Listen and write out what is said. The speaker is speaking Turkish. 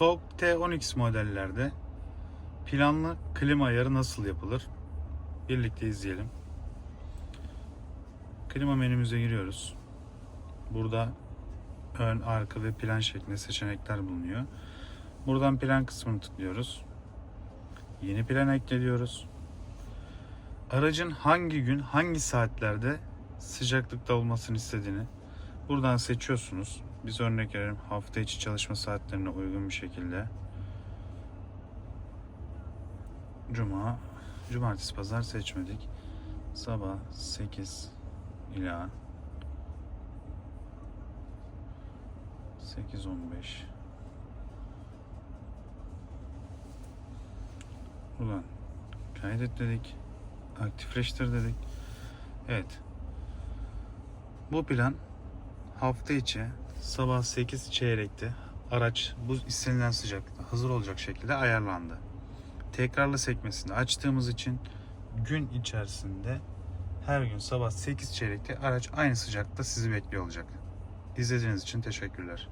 TOG T10X modellerde planlı klima ayarı nasıl yapılır? Birlikte izleyelim. Klima menümüze giriyoruz. Burada ön, arka ve plan şeklinde seçenekler bulunuyor. Buradan plan kısmını tıklıyoruz. Yeni plan ekle diyoruz. Aracın hangi gün, hangi saatlerde sıcaklıkta olmasını istediğini buradan seçiyorsunuz. Biz örnek verelim hafta içi çalışma saatlerine uygun bir şekilde Cuma, cumartesi, pazar seçmedik. Sabah 8 ila 8.15 Ulan kaydet dedik. Aktifleştir dedik. Evet. Bu plan hafta içi sabah 8 çeyrekte araç bu istenilen sıcaklıkta hazır olacak şekilde ayarlandı. Tekrarlı sekmesini açtığımız için gün içerisinde her gün sabah 8 çeyrekte araç aynı sıcakta sizi bekliyor olacak. İzlediğiniz için teşekkürler.